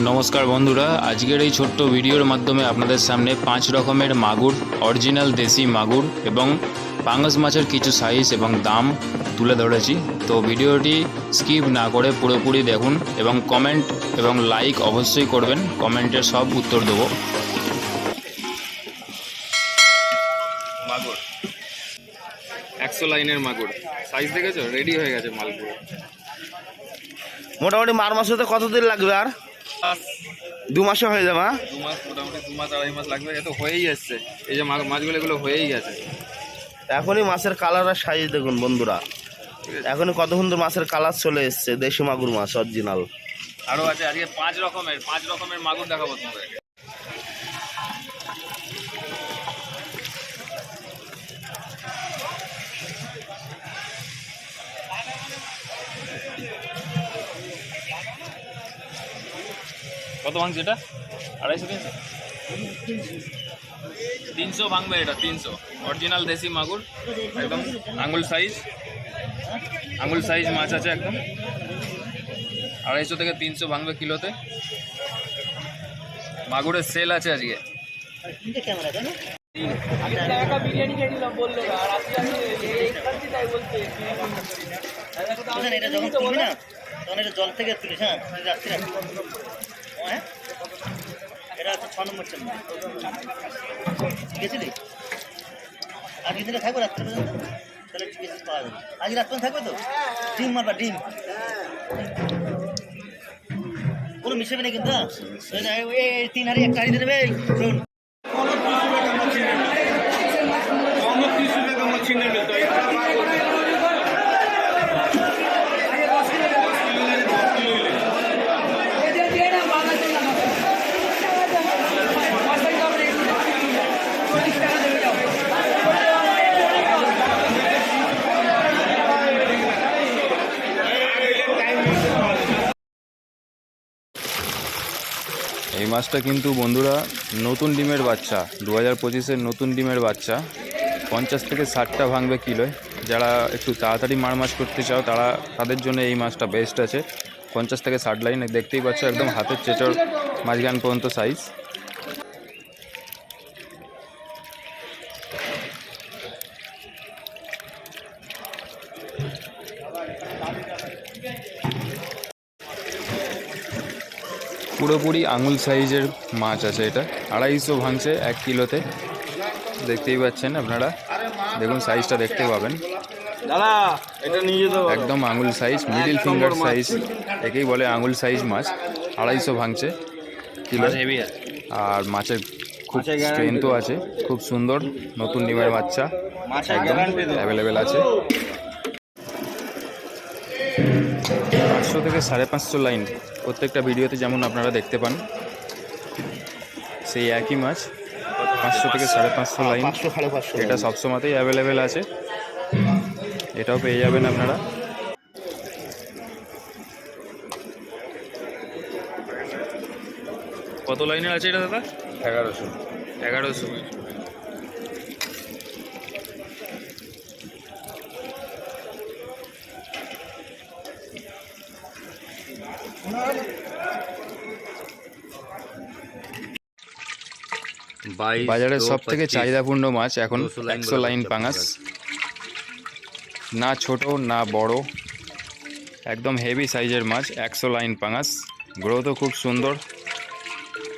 নমস্কার বন্ধুরা আজকের এই ছোট্ট ভিডিওর মাধ্যমে আপনাদের সামনে পাঁচ রকমের মাগুর অরিজিনাল দেশি মাগুর এবং পাঙ্গাস মাছের কিছু সাইজ এবং দাম তুলে ধরেছি। তো ভিডিওটি স্কিপ না করে পুরোপুরি দেখুন এবং কমেন্ট এবং লাইক অবশ্যই করবেন কমেন্টের সব উত্তর দেবো। মাগুর। একশো লাইনের মাগুর। সাইজ দেখেছ? রেডি হয়ে গেছে মালগুলো। মোটামুটি মার মাস হতে কতদিন লাগবে আর? দু মাসে হয়ে যাবে হ্যাঁ? দু মাস মোটামুটি দু মাস আড়াই মাস লাগবে এত হয়েই যাচ্ছে এই যে মাছগুলো এগুলো হয়েই গেছে। এখনই মাছের কালার আর সাইজ দেখুন বন্ধুরা। এখনই কত সুন্দর মাছের কালার চলে এসছে দেশি মাগুর মাছ অরিজিনাল আরও আছে আজকে পাঁচ রকমের পাঁচ রকমের মাগুর দেখাবো তোমাদের। কত ভাঙছে এটা? আড়াইশো তিনশো? তিনশো ভাঙবে এটা, তিনশো। অরিজিনাল দেশি মাগুর, একদম আঙুল সাইজ আঙুল সাইজ মাছ আছে একদম। আড়াইশো থেকে তিনশো ভাঙবে কিলোতে। মাগুরের সেল আছে আজকে। জল থেকে তুলিস হ্যাঁ? রাত্রে। ছ নম্বর চেম্বার। গেছিলি? আর দিনে থাকবে রাত্রে পর্যন্ত? তাহলে আছে, পাওয়া যাবে। আজকে রাত্রে থাকবে তো? ডিম মারবা, ডিম। কোনো মিশাবে না কিন্তু হ্যাঁ? এই তিন হাড়ি, একটা হাড়ি দেবে শোন এই মাছটা কিন্তু বন্ধুরা নতুন ডিমের বাচ্চা দু হাজার পঁচিশের নতুন ডিমের বাচ্চা। পঞ্চাশ থেকে ষাটটা ভাঙবে কিলোয়। যারা একটু তাড়াতাড়ি মার মাছ করতে চাও, তারা তাদের জন্য এই মাছটা বেস্ট আছে। পঞ্চাশ থেকে ষাট লাইন দেখতেই পাচ্ছ, একদম হাতের চেচর মাঝখান পর্যন্ত সাইজ পুরোপুরি আঙুল সাইজের মাছ আছে এটা। আড়াইশো ভাঙছে এক কিলোতে। দেখতেই পাচ্ছেন আপনারা। দেখুন সাইজটা দেখতে পাবেন। একদম আঙুল সাইজ মিডিল ফিঙ্গার সাইজ একেই বলে আঙুল সাইজ মাছ। আড়াইশো ভাঙছে কিলো। আর মাছের খুব স্ট্রেংথও আছে। খুব সুন্দর নতুন ডিমের বাচ্চা। একদম অ্যাভেলেবেল আছে। পাঁচশো থেকে সাড়ে পাঁচশো লাইন প্রত্যেকটা ভিডিওতে যেমন আপনারা দেখতে পান সেই একই মাছ পাঁচশো থেকে সাড়ে পাঁচশো লাইন। সাড়ে পাঁচশো এটা সবসময়তেই অ্যাভেলেবেল আছে। এটাও পেয়ে যাবেন আপনারা। কত লাইনের আছে এটা দাদা? এগারোশো। এগারোশো। বাজারের সব থেকে চাহিদাপূর্ণ মাছ এখন একশো লাইন পাঙাস না ছোট না বড়। একদম হেভি সাইজের মাছ একশো লাইন পাঙাস গ্রোথও খুব সুন্দর।